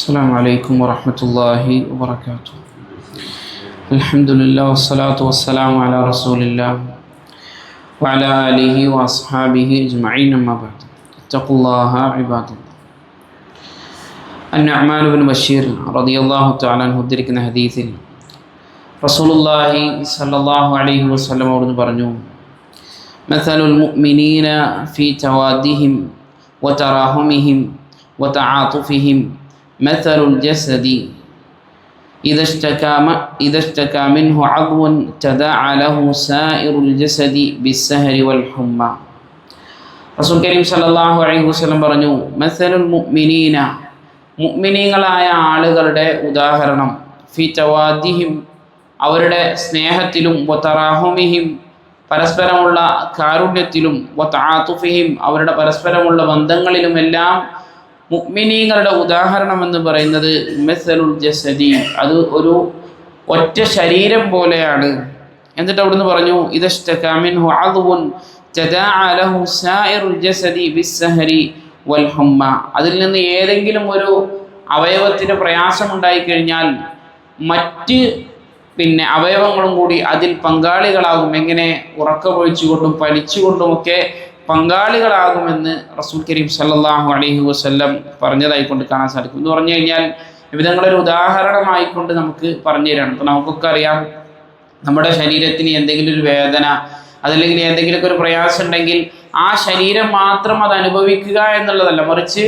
السلام عليكم ورحمة الله وبركاته الحمد لله والصلاة والسلام على رسول الله وعلى آله وأصحابه أجمعين أما بعد اتقوا الله عباد الله النعمان بن ബഷീർ റളിയല്ലാഹു തആല അൻഹു ഉദ്ധരിക്കുന്ന ഹദീസിൽ റസൂലുള്ളാഹി സ്വല്ലല്ലാഹു അലൈഹി വസല്ലം അവിടുന്ന് പറഞ്ഞു مثل المؤمنين في توادهم وتراحمهم وتعاطفهم مثل الجسد إذا اشتكى إذا اشتكى منه عضو تداعى له سائر الجسد بالسهر والحمى റസൂൽ കരീം സല്ലല്ലാഹു അലൈഹി വസല്ലം പറഞ്ഞു മസലുൽ മുഅ്മിനീന മുഅ്മിനീങ്ങളായ ആളുകളുടെ ഉദാഹരണം ഫി തവാദിഹിം അവരുടെ സ്നേഹത്തിലും വതറാഹുമിഹിം പരസ്പരമുള്ള കാരുണ്യത്തിലും വതആതുഫിഹിം അവരുടെ പരസ്പരമുള്ള ബന്ധങ്ങളിലുമെല്ലാം മുഅ്മിനീങ്ങളുടെ ഉദാഹരണം എന്ന് പറയുന്നത് മെസലുൽ ജസദി അത് ഒരു ഒറ്റ ശരീരം പോലെയാണ്. എന്നിട്ട് അവിടുന്ന് പറഞ്ഞു ഇതഷ്ടകാമിൻഹു അതിൽ നിന്ന് ഏതെങ്കിലും ഒരു അവയവത്തിന് പ്രയാസം കഴിഞ്ഞാൽ മറ്റ് പിന്നെ അവയവങ്ങളും കൂടി അതിൽ പങ്കാളികളാകും. എങ്ങനെ ഉറക്കമൊഴിച്ചുകൊണ്ടും പലിച്ചുകൊണ്ടുമൊക്കെ പങ്കാളികളാകുമെന്ന് റസൂൽ കരീം സല്ലല്ലാഹു അലൈഹി വസല്ലം പറഞ്ഞതായിക്കൊണ്ട് കാണാൻ സാധിക്കും. എന്ന് പറഞ്ഞു കഴിഞ്ഞാൽ വിവിധങ്ങളൊരു ഉദാഹരണമായിക്കൊണ്ട് നമുക്ക് പറഞ്ഞു തരാണ്. ഇപ്പം നമുക്കൊക്കെ അറിയാം നമ്മുടെ ശരീരത്തിന് എന്തെങ്കിലും ഒരു വേദന അതല്ലെങ്കിൽ എന്തെങ്കിലുമൊക്കെ ഒരു പ്രയാസം ഉണ്ടെങ്കിൽ ആ ശരീരം മാത്രം അത് അനുഭവിക്കുക എന്നുള്ളതല്ല. മറിച്ച്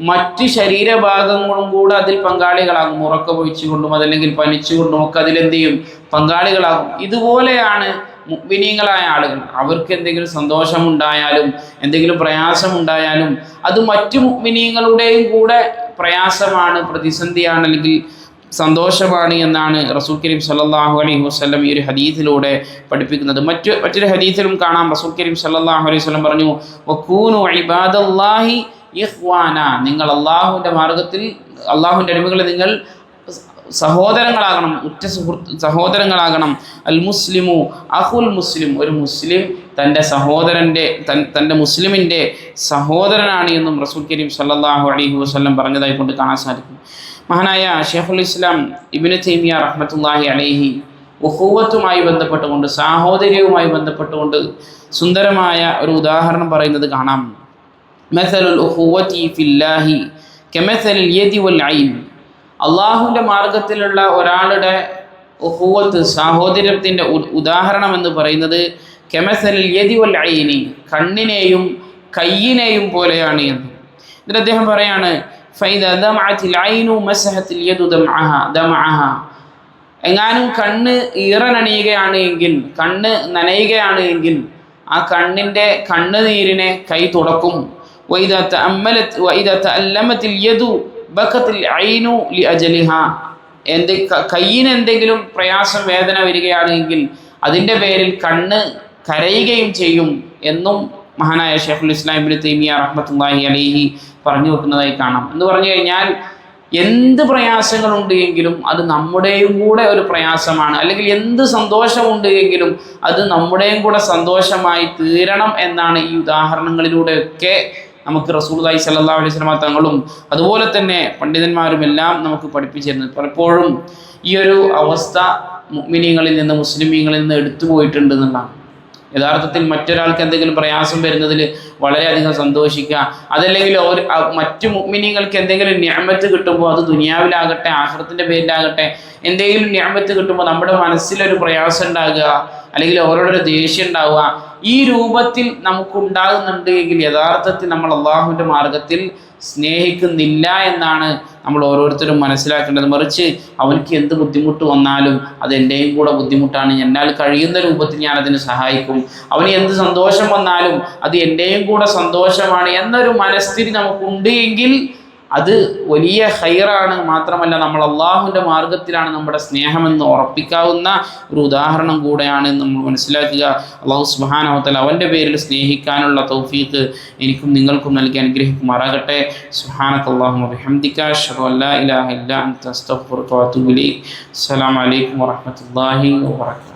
മറ്റ് ശരീരഭാഗങ്ങളും കൂടെ അതിൽ പങ്കാളികളാകും. ഉറക്കം ഒഴിച്ചുകൊണ്ടും അതല്ലെങ്കിൽ പനിച്ചുകൊണ്ടും ഒക്കെ അതിലെന്ത് ചെയ്യും? പങ്കാളികളാകും. ഇതുപോലെയാണ് മുഗ്മിനീങ്ങളായ ആളുകൾ. അവർക്ക് എന്തെങ്കിലും സന്തോഷമുണ്ടായാലും എന്തെങ്കിലും പ്രയാസമുണ്ടായാലും അത് മറ്റു മുക്മിനീങ്ങളുടെയും കൂടെ പ്രയാസമാണ് പ്രതിസന്ധിയാണ് അല്ലെങ്കിൽ സന്തോഷമാണ് എന്നാണ് റസൂൽ കരീം സല്ലാഹു അലൈഹി വസ്ലം ഈ ഒരു ഹദീസിലൂടെ പഠിപ്പിക്കുന്നത്. മറ്റു മറ്റൊരു ഹദീസിലും കാണാം. റസൂൽ കരീം സല്ലാഹു അലൈഹി വസ്ലം പറഞ്ഞു വക്കൂനു ഇബാദല്ലാഹി നിങ്ങൾ അള്ളാഹുവിന്റെ മാർഗത്തിൽ അള്ളാഹുവിന്റെ അടിമകളെ നിങ്ങൾ സഹോദരങ്ങളാകണം ഉറ്റ സുഹൃത്ത് സഹോദരങ്ങളാകണം. അൽ മുസ്ലിമു അഹുൽ മുസ്ലിം ഒരു മുസ്ലിം തന്റെ സഹോദരന്റെ തൻ തന്റെ മുസ്ലിമിന്റെ സഹോദരനാണ് എന്നും റസൂൽ കരീം സല്ലാഹു അലൈഹി വസ്ലം പറഞ്ഞതായി കൊണ്ട് കാണാൻ സാധിക്കും. മഹാനായ ഷെയ്ഖുൽ ഇസ്ലാം ഇബിന് തൈമിയ റഹ്മത്തുല്ലാഹി അലൈഹി ഉഹൂവത്തുമായി ബന്ധപ്പെട്ടുകൊണ്ട് സാഹോദര്യവുമായി ബന്ധപ്പെട്ടുകൊണ്ട് സുന്ദരമായ ഒരു ഉദാഹരണം പറയുന്നത് കാണാം. മെസലുൽ ഉഹൂവത്തി ഫില്ലാഹി കെമെസലിൽ യതി വൽ അള്ളാഹുവിന്റെ മാർഗത്തിലുള്ള ഒരാളുടെ ഹൂവത്ത് സാഹോദര്യത്തിന്റെ ഉദാഹരണം എന്ന് പറയുന്നത് കെമസലിൽ യതി വൽ ഐനി കണ്ണിനെയും കയ്യിനെയും പോലെയാണ് എന്ന്. എന്നിട്ട് അദ്ദേഹം പറയാണ് എങ്ങാനും കണ്ണ് ഈറനണിയുകയാണ് എങ്കിൽ കണ്ണ് നനയുകയാണ് എങ്കിൽ ആ കണ്ണിന്റെ കണ്ണുനീരിനെ കൈ തുടക്കും വൈദ അമ്മലത്ത് വൈദ തഅല്ലമത്തിൽ യദു ബക്കത്തിൽ ഐനു ലി അജലിഹ. എന്ത് കയ്യിന് എന്തെങ്കിലും പ്രയാസം വേദന വരികയാണെങ്കിൽ അതിന്റെ പേരിൽ കണ്ണ് കരയുകയും ചെയ്യും എന്നും മഹാനായ ഷെയ്ഖുൽ ഇസ്ലാം ഇബ്നു തൈമിയ റഹ്മത്തുള്ളാഹി അലൈഹി പറഞ്ഞു വെക്കുന്നതായി കാണാം. എന്ന് പറഞ്ഞു കഴിഞ്ഞാൽ എന്ത് പ്രയാസങ്ങളുണ്ട് എങ്കിലും അത് നമ്മുടെയും കൂടെ ഒരു പ്രയാസമാണ്. അല്ലെങ്കിൽ എന്ത് സന്തോഷമുണ്ട് എങ്കിലും അത് നമ്മുടെയും കൂടെ സന്തോഷമായി തീരണം എന്നാണ് ഈ ഉദാഹരണങ്ങളിലൂടെയൊക്കെ നമുക്ക് റസൂൽദായി സല്ലാ അലൈഹി സ്വലമ തങ്ങളും അതുപോലെ തന്നെ പണ്ഡിതന്മാരും എല്ലാം നമുക്ക് പഠിപ്പിച്ചിരുന്നു പലപ്പോഴും ഈ ഒരു അവസ്ഥ മുഗ്മിനീങ്ങളിൽ നിന്ന് മുസ്ലിമീങ്ങളിൽ നിന്ന് എടുത്തു പോയിട്ടുണ്ട് എന്നുള്ളതാണ്. യഥാർത്ഥത്തിൽ മറ്റൊരാൾക്ക് എന്തെങ്കിലും പ്രയാസം വരുന്നതിൽ വളരെയധികം സന്തോഷിക്കുക. അതല്ലെങ്കിൽ ഒരു മറ്റു മുഗ്മിനികൾക്ക് എന്തെങ്കിലും ഞാമത്ത് കിട്ടുമ്പോൾ അത് ദുനിയാവിലാകട്ടെ ആഹ്റത്തിന്റെ പേരിലാകട്ടെ എന്തെങ്കിലും ഞാമത്ത് കിട്ടുമ്പോൾ നമ്മുടെ മനസ്സിലൊരു പ്രയാസം ഉണ്ടാകുക അല്ലെങ്കിൽ അവരോടൊരു ദേഷ്യം ഉണ്ടാവുക ഈ രൂപത്തിൽ നമുക്കുണ്ടാകുന്നുണ്ട് എങ്കിൽ യഥാർത്ഥത്തിൽ നമ്മൾ അള്ളാഹുവിന്റെ മാർഗത്തിൽ സ്നേഹിക്കുന്നില്ല എന്നാണ് നമ്മൾ ഓരോരുത്തരും മനസ്സിലാക്കേണ്ടത്. മറിച്ച് അവനക്ക് എന്ത് ബുദ്ധിമുട്ട് വന്നാലും അത് എന്റെയും കൂടെ ബുദ്ധിമുട്ടാണ്. എന്നാൽ കഴിയുന്ന രൂപത്തിൽ ഞാൻ അതിന് സഹായിക്കും. അവന് എന്ത് സന്തോഷം വന്നാലും അത് എന്റെയും കൂടെ സന്തോഷമാണ് എന്നൊരു മനസ്ഥിതി നമുക്കുണ്ട് എങ്കിൽ അത് വലിയ ഹൈറാണ് മാത്രമല്ല നമ്മൾ അള്ളാഹുവിന്റെ മാർഗത്തിലാണ് നമ്മുടെ സ്നേഹമെന്ന് ഉറപ്പിക്കാവുന്ന ഒരു ഉദാഹരണം കൂടെയാണ് നമ്മൾ മനസ്സിലാക്കുക. അള്ളാഹു സുബാനവത്തൽ അവന്റെ പേരിൽ സ്നേഹിക്കാനുള്ള തൗഫീഖ് എനിക്കും നിങ്ങൾക്കും നൽകി അനുഗ്രഹിക്കുമാറാകട്ടെ. സുഹാനത്ത് അള്ളാഹു അബിഹംദിക്ക ഷറു അല്ലാ ഇലാഹ ഇല്ല അസ്തഗ്ഫിറുക വഅത്തുബു ഇലൈക്. അസ്സലാമു അലൈക്കും വറഹ്മത്തുള്ളാഹി വബറകാതുഹു